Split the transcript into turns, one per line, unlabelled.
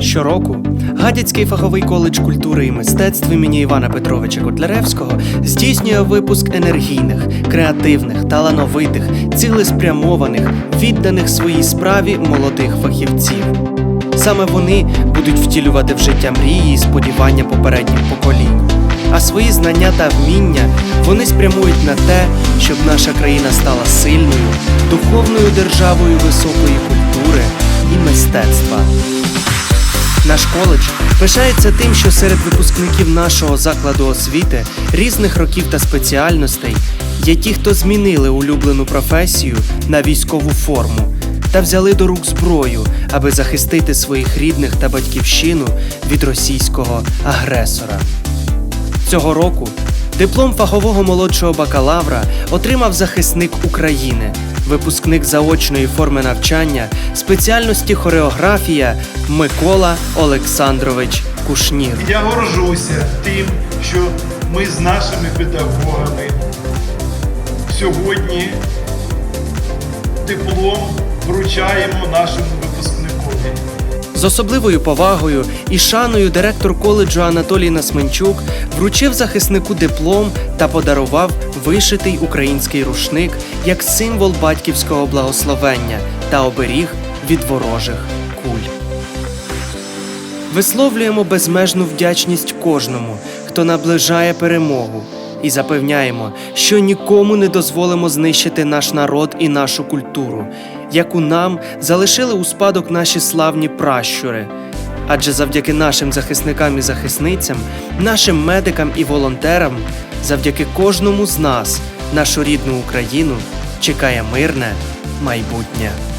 Щороку Гадяцький фаховий коледж культури і мистецтв імені Івана Петровича Котляревського здійснює випуск енергійних, креативних, талановитих, цілеспрямованих, відданих своїй справі молодих фахівців. Саме вони будуть втілювати в життя мрії і сподівання попередніх поколінь. А свої знання та вміння вони спрямують на те, щоб наша країна стала сильною, духовною державою високої культури і мистецтва. Наш коледж пишається тим, що серед випускників нашого закладу освіти різних років та спеціальностей є ті, хто змінили улюблену професію на військову форму та взяли до рук зброю, аби захистити своїх рідних та батьківщину від російського агресора. Цього року диплом фахового молодшого бакалавра отримав захисник України, випускник заочної форми навчання спеціальності хореографія Микола Олександрович Кушнір.
Я горжуся тим, що ми з нашими педагогами сьогодні диплом вручаємо нашому випускникові.
З особливою повагою і шаною директор коледжу Анатолій Насменчук вручив захиснику диплом та подарував вишитий український рушник як символ батьківського благословення та оберіг від ворожих куль. Висловлюємо безмежну вдячність кожному, хто наближає перемогу, і запевняємо, що нікому не дозволимо знищити наш народ і нашу культуру, яку нам залишили у спадок наші славні пращури. Адже завдяки нашим захисникам і захисницям, нашим медикам і волонтерам, завдяки кожному з нас, нашу рідну Україну чекає мирне майбутнє.